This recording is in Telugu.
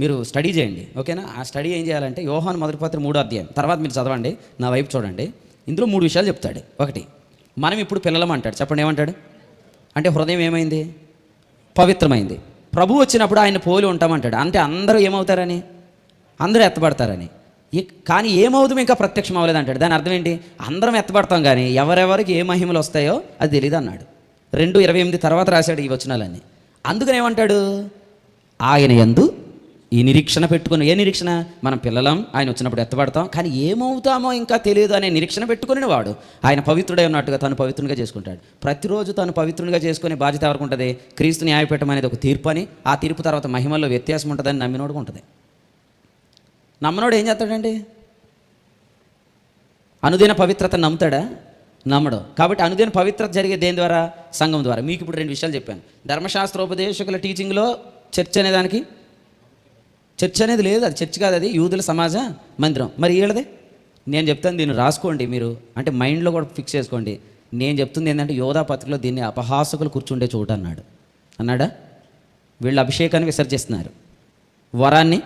మీరు స్టడీ చేయండి ఓకేనా ఆ స్టడీ ఏం చేయాలంటే యోహాన్ మొదటి పత్ర మూడో అధ్యాయం. తర్వాత మీరు చదవండి నా వైపు చూడండి. ఇందులో మూడు విషయాలు చెప్తాడు ఒకటి. మనం ఇప్పుడు పిల్లలం అంటాడు చెప్పండి ఏమంటాడు? అంటే హృదయం ఏమైంది? పవిత్రమైంది. ప్రభు వచ్చినప్పుడు ఆయన పోలి ఉంటామంటాడు. అంటే అందరూ ఏమవుతారని? అందరూ ఎత్తబడతారని. కానీ ఏమవుదు ఇంకా ప్రత్యక్షం అవ్వలేదు అంటాడు. దాని అర్థం ఏంటి? అందరం ఎత్తబడతాం కానీ ఎవరెవరికి ఏ మహిమలు వస్తాయో అది తెలియదు అన్నాడు. రెండు ఇరవై ఎనిమిది తర్వాత రాశాడు ఈ వచనాలన్నీ. అందుకని ఏమంటాడు? ఆయన ఎందు ఈ నిరీక్షణ పెట్టుకుని ఏ నిరీక్షణ? మనం పిల్లలం ఆయన వచ్చినప్పుడు ఎత్తబడతాం కానీ ఏమవుతామో ఇంకా తెలియదు అనే నిరీక్షణ పెట్టుకుని వాడు. ఆయన పవిత్రుడై ఉన్నట్టుగా తను పవిత్రునిగా చేసుకుంటాడు. ప్రతిరోజు తను పవిత్రునిగా చేసుకునే బాధ్యత ఎవరికి ఉంటుంది? క్రీస్తు న్యాయపీఠం అనేది ఒక తీర్పు అని ఆ తీర్పు తర్వాత మహిమల్లో వ్యత్యాసం ఉంటుందని నమ్మినోడు ఉంటుంది. నమ్మనోడు ఏం చేస్తాడండి? అనుదిన పవిత్రత నమ్ముతాడా? నమ్మడు. కాబట్టి అనుదిన పవిత్రత జరిగే దేని ద్వారా? సంఘం ద్వారా. మీకు ఇప్పుడు రెండు విషయాలు చెప్పాను. ధర్మశాస్త్రోపదేశకుల టీచింగ్లో చర్చ్ అనే దానికి చర్చ్ అనేది లేదు అది చర్చ్ కాదు అది యూదుల సమాజ మందిరం. మరి వీళ్ళదే నేను చెప్తాను దీన్ని రాసుకోండి మీరు. అంటే మైండ్లో కూడా ఫిక్స్ చేసుకోండి. నేను చెప్తుంది ఏంటంటే యోధా పత్రికలో దీన్ని అపహాసకులు కూర్చుండే చోటు అన్నాడు. అన్నాడా? వీళ్ళు అభిషేకాన్ని విసర్జిస్తున్నారు. వరాన్ని